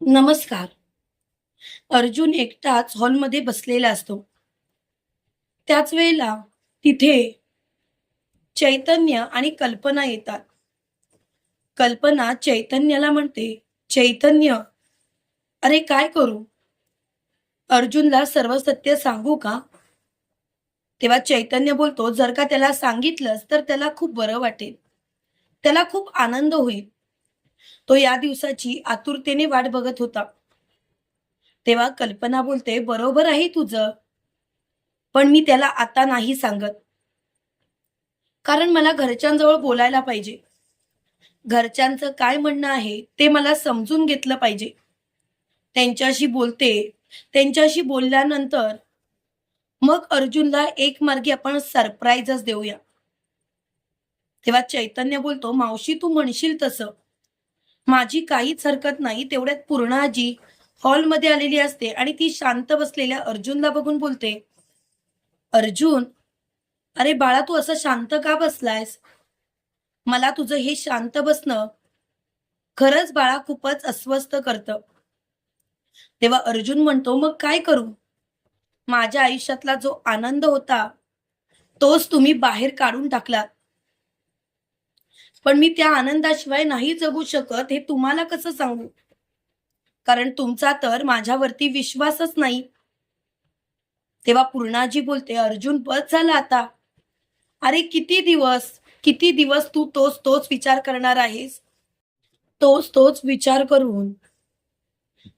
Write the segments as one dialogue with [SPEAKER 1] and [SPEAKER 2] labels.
[SPEAKER 1] नमस्कार. अर्जुन एकटाच हॉलमध्ये बसलेला असतो. त्याच वेळेला तिथे चैतन्य आणि कल्पना येतात. कल्पना चैतन्याला म्हणते चैतन्य अरे काय करू? अर्जुनला सर्व सत्य सांगू का? तेव्हा चैतन्य बोलतो जर का त्याला सांगितलंस तर त्याला खूप बरं वाटेल. त्याला खूप आनंद होईल. तो या दिवसाची आतुरतेने वाट बघत होता. तेव्हा कल्पना बोलते बरोबर आहे तुझं पण मी त्याला आता नाही सांगत. कारण मला घरच्यांजवळ बोलायला पाहिजे. घरच्यांचं काय म्हणणं आहे ते मला समजून घेतलं पाहिजे. त्यांच्याशी बोलते त्यांच्याशी बोलल्यानंतर मग अर्जुनला एक मार्गी आपण सरप्राईजच देऊया. तेव्हा चैतन्य बोलतो मावशी तू म्हणशील तसं. माझी काहीच हरकत नाही तेवढ्यात पूर्णाजी हॉलमध्ये आलेली असते आणि ती शांत बसलेल्या अर्जुनला बघून बोलते अर्जुन अरे बाळा तू असं शांत का बसलायस? मला तुझं हे शांत बसणं खरंच बाळा खूपच अस्वस्थ करतं. तेव्हा अर्जुन म्हणतो मग काय करू? माझ्या आयुष्यातला जो आनंद होता तोच तुम्ही बाहेर काढून टाकलात. पण मी त्या आनंदाशिवाय नाही जगू शकत हे तुम्हाला कसं सांगू? कारण तुमचा तर माझ्यावरती विश्वासच नाही. तेव्हा पूर्णाजी बोलते अर्जुन बस झाला आता. अरे किती दिवस? किती दिवस तू तोच तोच विचार करणार आहेस? तोच तोच विचार करून.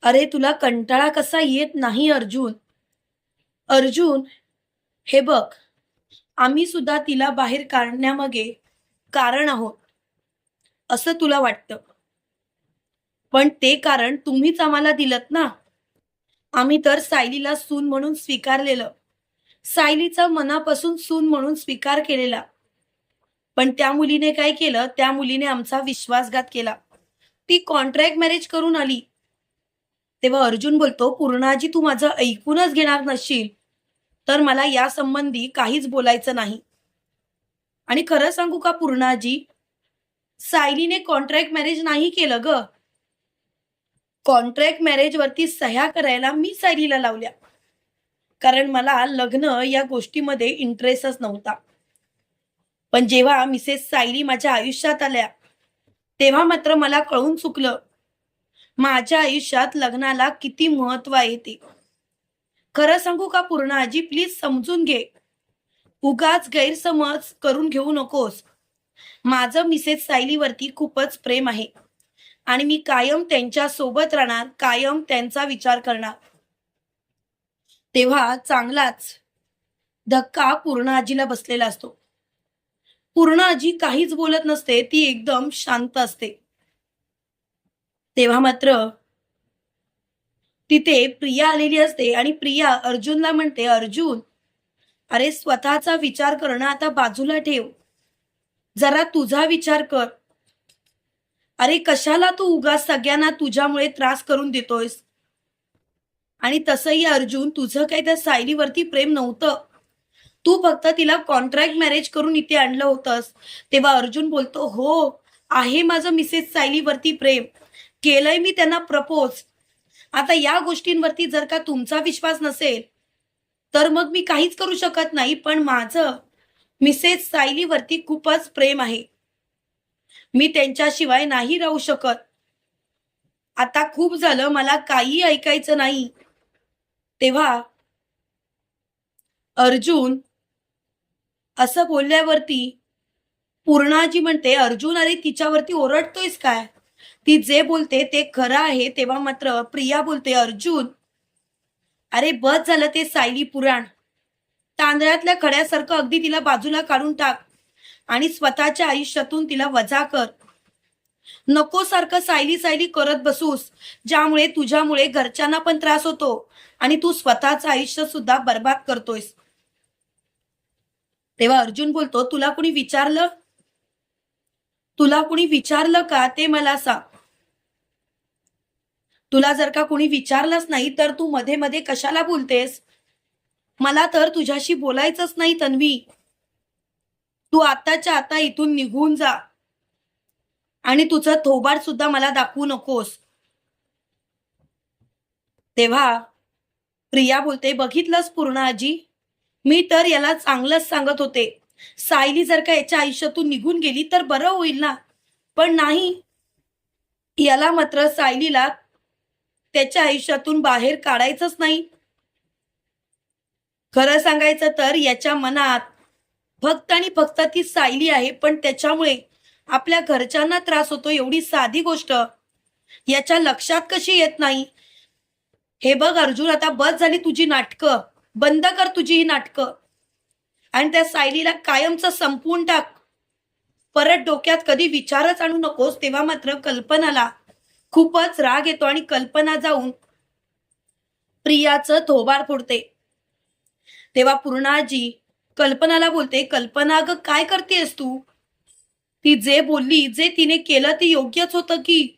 [SPEAKER 1] अरे तुला कंटाळा कसा येत नाही अर्जुन. अर्जुन हे बघ आम्ही सुद्धा तिला बाहेर काढण्यामागे कारण आहोत. असं तुला वाटतं. पण ते कारण तुम्हीच आम्हाला दिलत ना. आम्ही तर सायलीला सून म्हणून स्वीकारलेलं. सायलीचा मनापासून सून म्हणून स्वीकार केलेला. पण त्या मुलीने काय केलं? त्या मुलीने आमचा विश्वासघात केला. ती कॉन्ट्रॅक्ट मॅरेज करून आली. तेव्हा अर्जुन बोलतो पूर्णाजी तू माझं ऐकूनच घेणार नसशील. तर मला या संबंधी काहीच बोलायचं नाही. आणि खरं सांगू का पूर्णाजी? सायलीने कॉन्ट्रॅक्ट मॅरेज नाही केलं ग. कॉन्ट्रॅक्ट मॅरेज वरती सह्या करायला मी सायलीला लावल्या. कारण मला लग्न या गोष्टीमध्ये इंटरेस्टच नव्हता. पण जेव्हा मिसेस सायली माझ्या आयुष्यात आल्या तेव्हा मात्र मला कळून चुकलं. माझ्या आयुष्यात लग्नाला किती महत्त्व आहे ते. खरं सांगू का पूर्ण आजी प्लीज समजून घे. उगाच गैरसमज करून घेऊ नकोस. माझं मिसेस सायलीवरती खूपच प्रेम आहे. आणि मी कायम त्यांच्यासोबत राहणार कायम त्यांचा विचार करणार. तेव्हा चांगलाच धक्का पूर्ण आजीला बसलेला असतो. पूर्ण आजी काहीच बोलत नसते ती एकदम शांत असते. तेव्हा मात्र तिथे प्रिया आलेली असते आणि प्रिया अर्जुनला म्हणते अर्जुन अरे स्वतःचा विचार करणं आता बाजूला ठेव. जरा तुझा विचार कर. अरे कशाला तू उगा सगळ्यांना तुझ्यामुळे त्रास करून देतोयस? आणि तसंही अर्जुन तुझं काही त्या सायलीवरती प्रेम नव्हतं. तू फक्त तिला कॉन्ट्रॅक्ट मॅरेज करून इथे आणलं होतंस. तेव्हा अर्जुन बोलतो हो आहे माझं मिसेस सायलीवरती प्रेम. केलंय मी त्यांना प्रपोज आता या गोष्टींवरती जर का तुमचा विश्वास नसेल तर मग मी काहीच करू शकत नाही पण माझं मिसेस सायलीवरती खूपच प्रेम आहे. मी त्यांच्याशिवाय नाही राहू शकत. आता खूप झालं मला काही ऐकायचं नाही. तेव्हा अर्जुन असं बोलल्यावरती पूर्णाजी म्हणते अर्जुन अरे तिच्यावरती ओरडतोयस काय? ती जे बोलते ते खरं आहे. तेव्हा मात्र प्रिया बोलते अर्जुन अरे बस झालं ते सायली पुराण. तांदळातल्या खड्यासारखं अगदी तिला बाजूला काढून टाक आणि स्वतःच्या आयुष्यातून तिला वजा कर. नको सारखं सायली सायली करत बसूस ज्यामुळे तुझ्यामुळे घरच्यांना पण त्रास होतो आणि तू स्वतःचं आयुष्य सुद्धा बर्बाद करतोयस. तेव्हा अर्जुन बोलतो तुला कुणी विचारलं? तुला कुणी विचारलं का? ते मला सांग. तुला जर का कोणी विचारलंच नाही तर तू मध्ये मध्ये कशाला बोलतेस? मला तर तुझ्याशी बोलायचंच नाही तन्वी. तू आताच्या आता इथून निघून जा. आणि तुझं थोबाड सुद्धा मला दाखवू नकोस. तेव्हा प्रिया बोलते बघितलंच पूर्ण आजी? मी तर याला चांगलंच सांगत होते. सायली जर का याच्या आयुष्यातून निघून गेली तर बरं होईल ना? पण नाही. याला मात्र सायलीला त्याच्या आयुष्यातून बाहेर काढायचंच नाही. खरं सांगायचं तर याच्या मनात फक्त आणि फक्त ती सायली आहे पण त्याच्यामुळे आपल्या घरच्यांना त्रास होतो एवढी साधी गोष्ट. याच्या लक्षात कशी येत नाही? हे बघ अर्जुन आता बस झाली तुझी नाटकं. बंद कर तुझी ही नाटकं. आणि त्या सायलीला कायमचं संपवून टाक. परत डोक्यात कधी विचारच आणू नकोस तेव्हा मात्र कल्पनाला खूपच राग येतो आणि कल्पना जाऊन प्रियाचं थोबार फोडते. तेव्हा पूर्णाजी कल्पनाला बोलते कल्पना ग काय करतेस तू? ती जे बोलली जे तिने केलं ते योग्यच होतं की?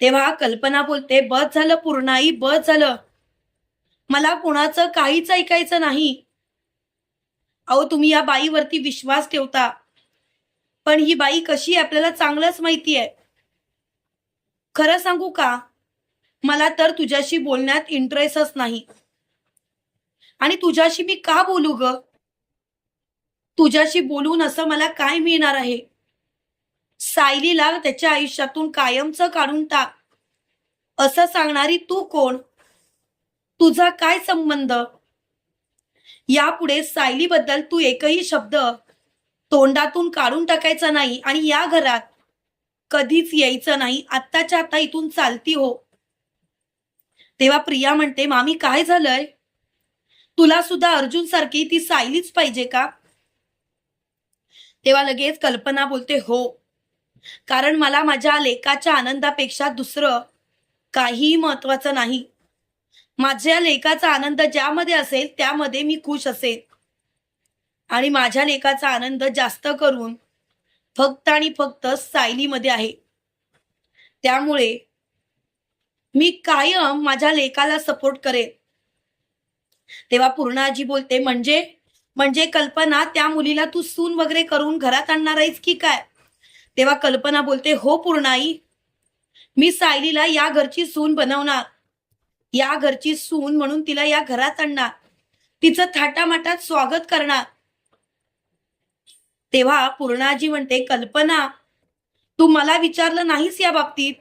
[SPEAKER 1] तेव्हा कल्पना बोलते बस झालं पूर्णाई बस झालं. मला कोणाचं काहीच ऐकायचं नाही. अहो तुम्ही या बाईवरती विश्वास ठेवता. पण ही बाई कशी आहे आपल्याला चांगलंच माहिती आहे. खरं सांगू का? मला तर तुझ्याशी बोलण्यात इंटरेस्टच नाही. आणि तुझ्याशी मी का बोलू ग? तुझ्याशी बोलून असं मला काय मिळणार आहे? सायलीला त्याच्या आयुष्यातून कायमचं काढून टाक. असं सांगणारी तू कोण? तुझा काय संबंध? यापुढे सायलीबद्दल तू एकही शब्द तोंडातून काढून टाकायचा नाही आणि या घरात कधीच यायचं नाही. आत्ताच्या आता इथून चालती हो. तेव्हा प्रिया म्हणते मामी काय झालंय? तुला सुद्धा अर्जुन सारखी ती सायलीच पाहिजे का? तेव्हा लगेच कल्पना बोलते हो. कारण मला माझ्या लेखाच्या आनंदापेक्षा दुसरं काहीही महत्वाचं नाही. माझ्या लेकाचा आनंद ज्यामध्ये असेल त्यामध्ये मी खुश असेल आणि माझ्या लेकाचा आनंद जास्त करून फक्त आणि फक्त सायलीमध्ये आहे. त्यामुळे मी कायम माझ्या लेकाला सपोर्ट करेन. तेव्हा पूर्णाजी बोलते म्हणजे म्हणजे कल्पना त्या मुलीला तू सून वगैरे करून घरात आणणार आहेस की काय? तेव्हा कल्पना बोलते हो पूर्णाई मी सायलीला या घरची सून बनवणार. या घरची सून म्हणून तिला या घरात आणणार. तिचं थाटामाटात स्वागत करणार. तेव्हा पूर्णाजी म्हणते कल्पना तू मला विचारलं नाहीस या बाबतीत?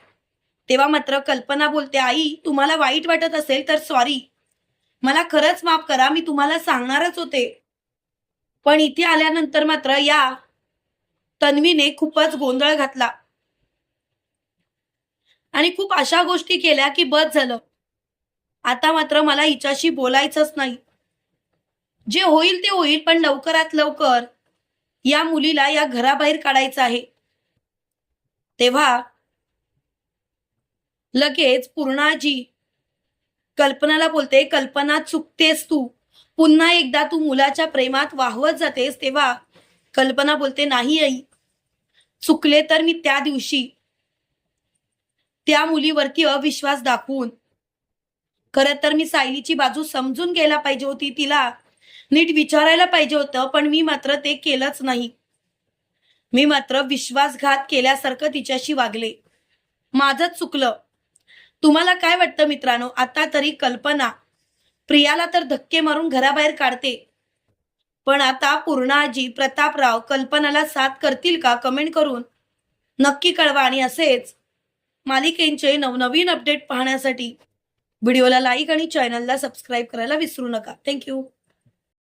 [SPEAKER 1] तेव्हा मात्र कल्पना बोलते आई तुम्हाला वाईट वाटत असेल तर सॉरी मला खरंच माफ करा मी तुम्हाला सांगणारच होते. पण इथे आल्यानंतर मात्र या तन्वीने खूपच गोंधळ घातला. आणि खूप अशा गोष्टी केल्या की बस झालं. आता मात्र मला हिच्याशी बोलायचंच नाही. जे होईल ते होईल पण लवकरात लवकर या मुलीला या घराबाहेर काढायचं आहे. तेव्हा लगेच पूर्णाजी कल्पनाला बोलते कल्पना चुकतेस तू. पुन्हा एकदा तू मुलाच्या प्रेमात वाहवत जातेस. तेव्हा कल्पना बोलते नाही आई. चुकले तर मी त्या दिवशी त्या मुलीवरती अविश्वास दाखवून. खरं तर मी सायलीची बाजू समजून घ्यायला पाहिजे होती. तिला नीट विचारायला पाहिजे होतं पण मी मात्र ते केलंच नाही. मी मात्र विश्वासघात केल्यासारखं तिच्याशी वागले. माझंच चुकलं. तुम्हाला काय वाटतं मित्रांनो? आता तरी कल्पना. प्रियाला तर धक्के मारून घराबाहेर काढते. पण आता पूर्णाजी प्रतापराव कल्पनाला साथ करतील का कमेंट करून? नक्की कळवा आणि असेच मालिकेंचे नवनवीन अपडेट पाहण्यासाठी. व्हिडिओला लाईक आणि चॅनलला सबस्क्राईब करायला विसरू नका. थँक्यू